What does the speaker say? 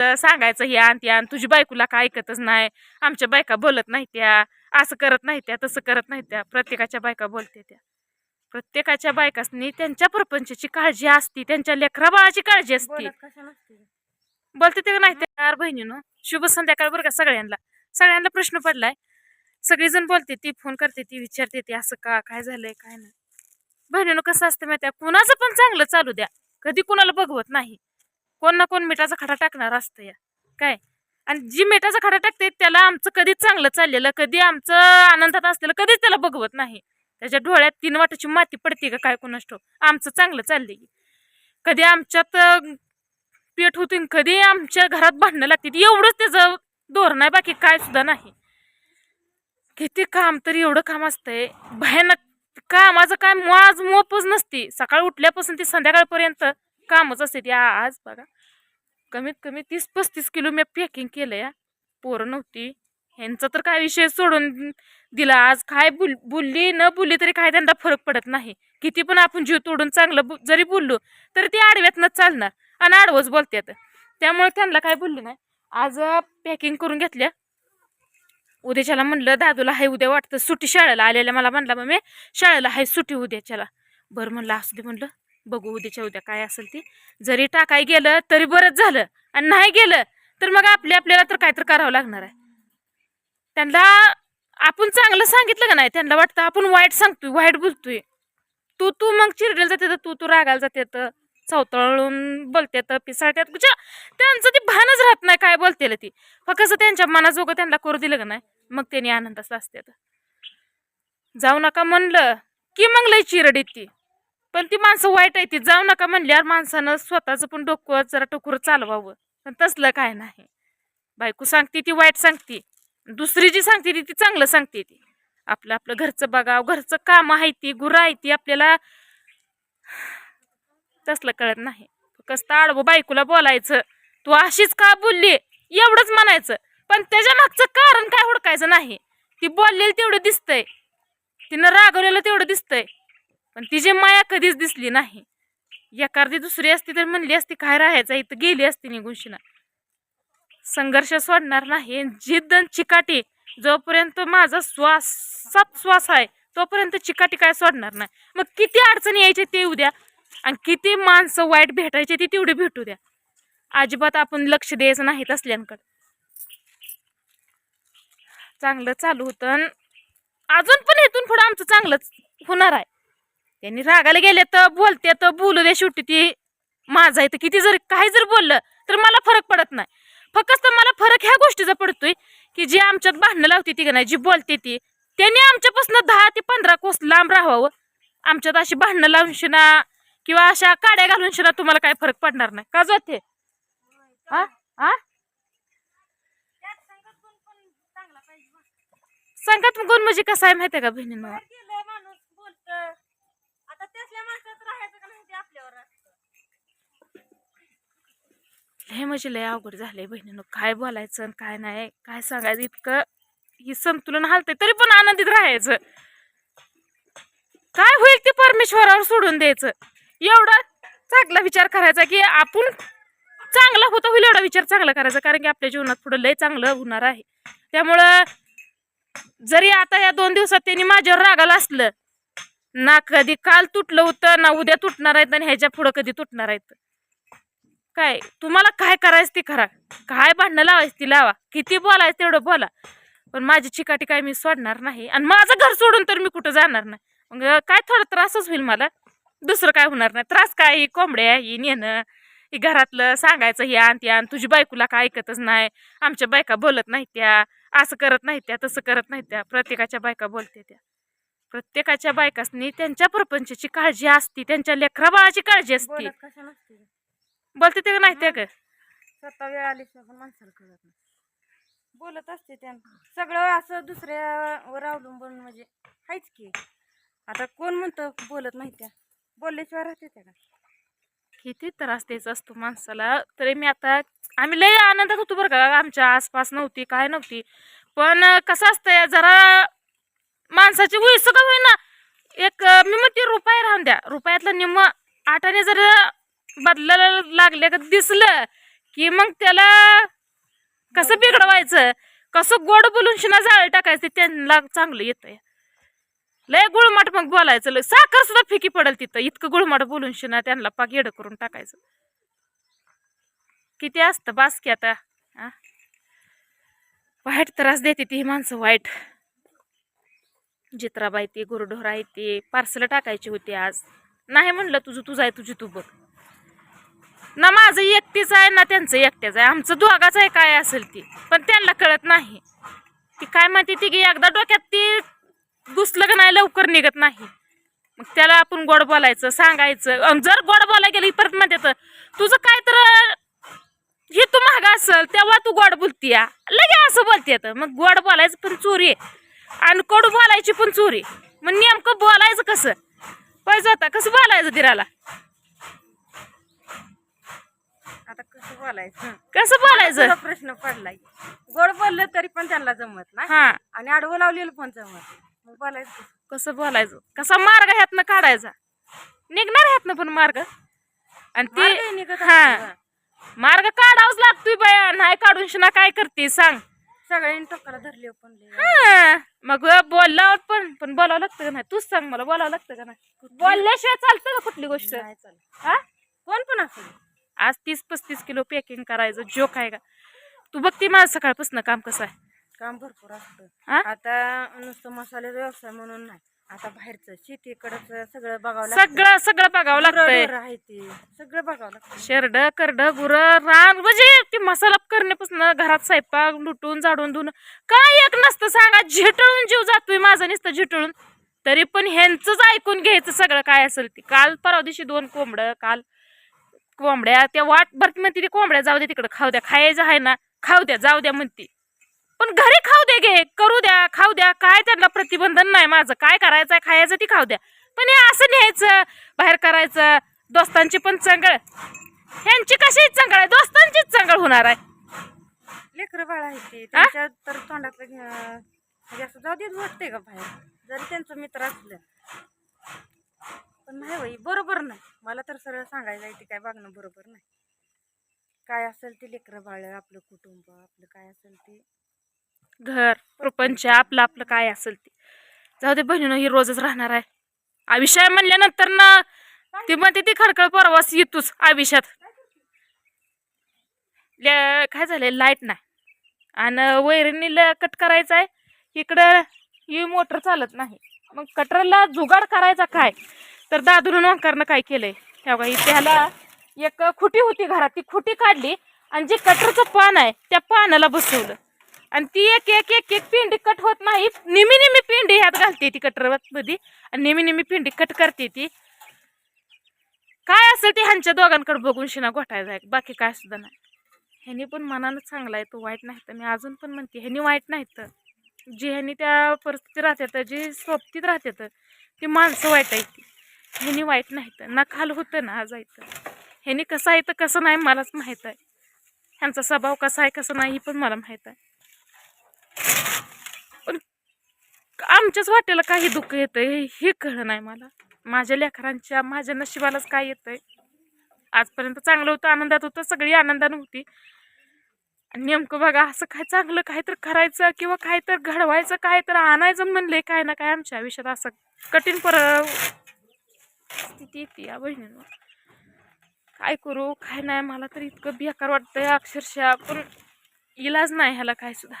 तर सांगायचं हे आण आण तुझी बायकोला काय ऐकतच नाही. आमच्या बायका बोलत नाही त्या असं करत नाही त्या तसं करत नाही त्या प्रत्येकाच्या बायका बोलते त्या. प्रत्येकाच्या बायकासनी त्यांच्या प्रपंचाची काळजी असती त्यांच्या लेकरा बाळाची काळजी असते. बोलत ते का नाही ते? यार बहिणीनं शुभ संध्याकाळ बरं का सगळ्यांना. सगळ्यांना प्रश्न पडलाय. सगळीजण बोलते ती फोन करते ती विचारते ती असं का काय झालंय काय नाही. बहिणीनं कसं असतं माहिती कुणाचं पण चांगलं चालू द्या. कधी कुणाला बघवत नाही. कोण ना कोण मिठाचा खडा टाकणार असतं या. काय? आणि जी मिठाचा खडा टाकते त्याला आमचं कधीच चांगलं चाललेलं कधी आमचं आनंदात असलेलं कधीच त्याला बघवत नाही. त्याच्या डोळ्यात तीन वाटाची माती पडते का काय कोणास ठेव आमचं चांगलं चाललंय. कधी आमच्यात अं, पेट होती कधी आमच्या घरात भांडणं लागते एवढंच त्याचं धोरण आहे बाकी काय सुद्धा नाही. किती काम तरी एवढं काम असतंय. भयानक कामाचं काय आज मोपच नसते. सकाळी उठल्यापासून ते संध्याकाळपर्यंत कामच असते ती आज बघा. कमीत कमी तीस पस्तीस किलो मी पॅकिंग केलं या पोरं नव्हती. ह्यांचा तर काय विषय सोडून दिला. आज काय बोल बोलली न बोलली तरी काय त्यांना फरक पडत नाही. किती पण आपण जीव तोडून चांगलं जरी बोललो तरी ती आडव्यातनं चालणार आणि आडवंच बोलतात त्यामुळे त्यांना काय बोलली नाही. आज पॅकिंग करून घेतल्या. उद्याच्याला म्हणलं दादूला हाय उद्या वाटतं सुट्टी शाळेला आलेल्या. मला म्हणला मग मी शाळेला हाय सुट्टी उद्याच्याला. बरं म्हणलं असू दे म्हणलं. बघू उद्याच्या उद्या काय असेल ती. जरी टाकाय गेलं तरी बरंच झालं. आणि नाही गेलं तर मग आपल्या आपल्याला तर काय तर करावं लागणार आहे. त्यांना आपण चांगलं सांगितलं का नाही? त्यांना वाटतं आपण वाईट सांगतोय वाईट बोलतोय. तू तू मग चिरडेल जाते तर तू तू रागायला जाते तर चवतळून बोलते तर पिसाळत्यात म्हणजे त्यांचं ते भानच राहत नाही काय बोलतेलं ती. फक्त त्यांच्या मनाजोगं त्यांना करू दिलं का नाही? मग त्यांनी आनंदात असते जाऊ नका म्हणलं की मग लय चिरड ती. पण ती माणसं वाईट आहे ती जाऊ नका म्हणल्यावर माणसानं स्वतःचं पण डोकं जरा टोकर चालवावं. पण तसलं काय नाही. बायको सांगते ती वाईट सांगते. दुसरी जी सांगते ती ती चांगलं सांगते ती. आपलं आपलं घरचं बघावं. घरचं काम आहे ती गुरं आहे ती आपल्याला तसलं कळत नाही. कसं आडवं बायकोला बोलायचं. तू अशीच का बोलली? एवढंच म्हणायचं. पण त्याच्या मागचं कारण काय हुडकायचं नाही. ती बोललेली तेवढं दिसतंय. तिनं रागवलेलं तेवढं दिसतंय. पण तिची माया कधीच दिसली नाही. एखादी दुसरी असती तर म्हणली असती काय राहायचं? इथं गेली असती निघून शिना. संघर्ष सोडणार नाही. जिद्द चिकाटी जोपर्यंत माझा श्वास सात श्वास आहे तोपर्यंत चिकाटी काय सोडणार नाही. मग किती अडचणी यायचे ते उद्या आणि किती माणसं वाईट भेटायचे ती तेवढी भेटू द्या. अजिबात आपण लक्ष द्यायचं नाही तसल्यांकडे. चांगलं चालू होतं अजून पण इथून पुढं आमचं चांगलंच होणार आहे. त्यांनी रागाला गेले तर बोलते तर बोलू दे शेवटी ती. माझा आहे तर किती जर काही जर बोललं तर मला फरक पडत नाही. फक्त मला फरक ह्या गोष्टीचा पडतोय की जी आमच्यात भांडणं लावते ती का नाही जी बोलते ती त्यांनी आमच्यापासून दहा ते पंधरा कोस लांब राहावं. आमच्यात अशी भांडणं लावून शिना किंवा अशा काड्या घालून शिना तुम्हाला काय फरक पडणार नाही. का जाते? हा हा सांगत गुण म्हणजे कसं आहे माहितीये का बहिणीनं केलं माणूस बोलत आता त्यातल्या माणसात राहायचं का नाही ते आपल्यावर असतं. हे म्हणजे लय अवघड झालंय बहिणीनं. काय बोलायचं आणि काय नाही काय सांगायचं इतकं ही संतुलन हालतंय तरी पण आनंदित राहायचं. काय होईल ते परमेश्वरावर सोडून द्यायचं? एवढा चांगला विचार करायचा की आपण चांगला होता होईल एवढा विचार चांगला करायचा कारण की आपल्या जीवनात पुढं लय चांगलं होणार आहे. त्यामुळं जरी आता या दोन दिवसात त्यांनी माझ्यावर रागाला असलं ना कधी काल तुटलं होतं ना उद्या तुटणार आहेत आणि ह्याच्या पुढं कधी तुटणार आहेत. काय? तुम्हाला काय करायचं ती करा. काय भांडणं लावायचं ती लावा. किती बोलायचं तेवढं बोला. पण माझी चिकाटी काय मी सोडणार नाही. आणि माझं घर सोडून तर मी कुठं जाणार नाही. मग काय थोडा त्रासच होईल मला. दुसरं काय होणार नाही. त्रास काय? ही कोंबड्या ही नेणं ही घरातलं सांगायचं हे आण त्या आण. तुझी बायकोला काय ऐकतच नाही. आमच्या बायका बोलत नाही त्या. असं करत नाही त्या तसं करत नाही त्या. प्रत्येकाच्या बायका बोलते त्या. प्रत्येकाच्या बायकासनी त्यांच्या प्रपंचाची काळजी असती. त्यांच्या लेकराबाळाची काळजी असते. बोलत ते का नाही ते का? स्वतः वेळ आल्याशिवाय पण माणसाला कळत नाही. बोलत असते त्या सगळं असं दुसऱ्यावर अवलंबून म्हणजे हायच की. आता कोण म्हणतं बोलत नाही त्या? बोलल्याशिवाय राहते त्या का? किती त्रास द्यायचा असतो माणसाला. तरी मी आता आम्ही लय आनंदात होतो बरं का. आमच्या आसपास नव्हती काय नव्हती. पण कसं असतंय जरा माणसाची वयस का होईना. एक मी म्हणते रुपये राहून द्या. रुपयातलं निम्म आठाने जर बदलायला लागले का दिसलं की मग त्याला कसं बिघडवायचं? कसं गोड बोलून शिना जाळ टाकायचं त्यांना चांगलं येतंय. लय गुळमाट मग बोलायचं. लय साखर सुद्धा फिकी पडेल तिथं. इतकं गुळमाट बोलून शिना त्यांना पाक येडं करून टाकायचं. किती असतं बास की आता वाईट त्रास देते ती माणसं वाईट. जित्राबाई ती गुरुढोर आहे ती पार्सल टाकायची होती आज. नाही म्हणलं तुझं तुझं आहे तुझी तू बघ. ना माझं एकटीच आहे ना त्यांचं एकट्याच आहे. आमचं दोघाच आहे काय असेल ती. पण त्यांना कळत नाही. ती काय माहिती ती की एकदा डोक्यात ती घुसलं का नाही लवकर निघत नाही. मग त्याला आपण गोड बोलायचं सांगायचं. जर गोड बोलायला गेलं परत म्हणते तर तुझं काय तर हे तू महाग असल तेव्हा तू गोड बोलती लगे असं बोलते तर मग गोड बोलायचं पण चोरी आहे. आणि कडू बोलायची पण चोरी मग नेमकं बोलायचं कसं? पाहिजे होता कसं बोलायचं तिराला आता कसं बोलायचं. कसं बोलायचं? तुला प्रश्न पडलाय. गोड बोललं तरी पण त्यांना जमत नाही. हा. आणि आडवं लावलेलं पण जमत नाही. मग बोलायचं कसं? कसं बोलायचं? कसा मार्ग ह्यातनं काढायचा? निघणार ह्यातनं पण मार्ग? आणि मार्गही ती निघत हा. गं. मार्ग काढावाच लागतोय बाया नाही काढून शिना काय करते सांग. सगळ्यांनी टोकाला धरले पण लय. हा. मग बोलल्यावर पण पण बोलावं लागतं का नाही? तूच सांग मला बोलावं लागतं का नाही? बोलल्याशिवाय चालतं का कुठली गोष्ट? नाही चालत. हा? कोण पण असू दे. आज तीस पस्तीस किलो पॅकिंग करायचं जोक आहे का तू बघती माझं सकाळपासून काम कसं आहे. काम भरपूर असतं. हा? आता नुसतं मसाल्याचा व्यवसाय म्हणून नाही. आता बाहेरचं शेतीकडचं सगळं बघावं लागतं. सगळं सगळं बघावं लागतंय. गुरं आहे ते. सगळं बघावं लागतं. शेरड करड गुर रान म्हणजे ते मसाला करण्यापासून घरात स्वयंपाक लुटून झाडून धुणं काय एक नसतं सांगा झिटळून जीव जातोय माझा नुसतं झिटळून. तरी पण ह्यांचंच ऐकून घ्यायचं सगळं काय असेल ते. काल परवा दिवशी दोन कोंबड्या काल कोंबड्या त्या वाट भरत म्हणते ती कोंबड्या जाऊ द्या तिकडे खाऊ द्या. खायचं आहे ना खाऊ द्या जाऊ द्या म्हणते. पण घरी खाऊ द्या गे करू द्या खाऊ द्या. काय त्यांना प्रतिबंधन नाही माझं. काय करायचं आहे खायचं ती खाऊ द्या. पण हे असं न्यायचं बाहेर करायचं दोस्तांची पण चंगळ. ह्यांची कशी चंगळ आहे? दोस्तांचीच चंगळ होणार आहे. लेकरं बाळ आहे ते. त्यांच्या तर तोंडातलं घे- म्हणजे असं जाऊ देत वाटते का बाहेर. जरी त्यांचं मित्र असलं पण नाही बाई बरोबर नाही. मला तर सरळ सांगायचं आहे ते काय वागणं बरोबर नाही. काय असेल ते लेकरं बाळ आपलं कुटुंब आपलं काय असेल ते. घर प्रपंच आपलं आपलं काय असेल ते. जाऊ दे बहिणीनं ही रोजच राहणार आहे. आयुष्य म्हणल्यानंतर ना ती म्हणते ती खडखड परवास येतोच आयुष्यात काय झालंय? लाइट नाही. आणि वैरणीला कट करायचं आहे. इकडं ही मोटर चालत नाही. मग कटरला जुगाड करायचा काय? तर दादून ओंकारनं काय केलंय? ह्या बघा, त्याला एक खुटी होती घरात ती खुटी काढली आणि जे कटरचं पान आहे त्या पानाला बसवलं. आणि ती एक एक एक एक पिंडी कट होत नाही निमी नेहमी पिंडी ह्यात घालते ती कटरमध्ये आणि नेहमी नेहमी पिंडी कट करते ती. काय असेल ते ह्यांच्या दोघांकडे बघून शिना घोटायचा आहे. बाकी काय सुद्धा नाही. ह्यानी पण मनानं चांगला आहे तो वाईट नाही तर मी अजून पण म्हणते ह्यानी वाईट नाही तर. जे ह्यानी त्या परिस्थितीत राहतात जे सोबतीत राहतात ती माणसं वाईट आहेत ती. ह्यानी वाईट नाही तर. ना खाल होतं ना आज ह्यानी कसं आहे तर कसं नाही मलाच माहीत आहे. ह्यांचा स्वभाव कसा आहे कसं नाही हे पण मला माहीत आहे. पण आमच्याच वाटेला काही दुःख येतंय हे कळलं नाही मला. माझ्या लेकरांच्या माझ्या नशिबालाच काय येतंय. आजपर्यंत चांगलं होतं आनंदात होतं सगळी आनंदानं होती. आणि नेमकं बघा असं काय चांगलं काय तर करायचं किंवा काय तर घडवायचं काय तर आणायचं म्हणले काय ना काय आमच्या आयुष्यात असं कठीण पर स्थिती येते या बहिणींवर. काय करू काय नाही मला तर इतकं बेकार वाटतंय अक्षरशः पण इलाज नाही ह्याला काय सुद्धा.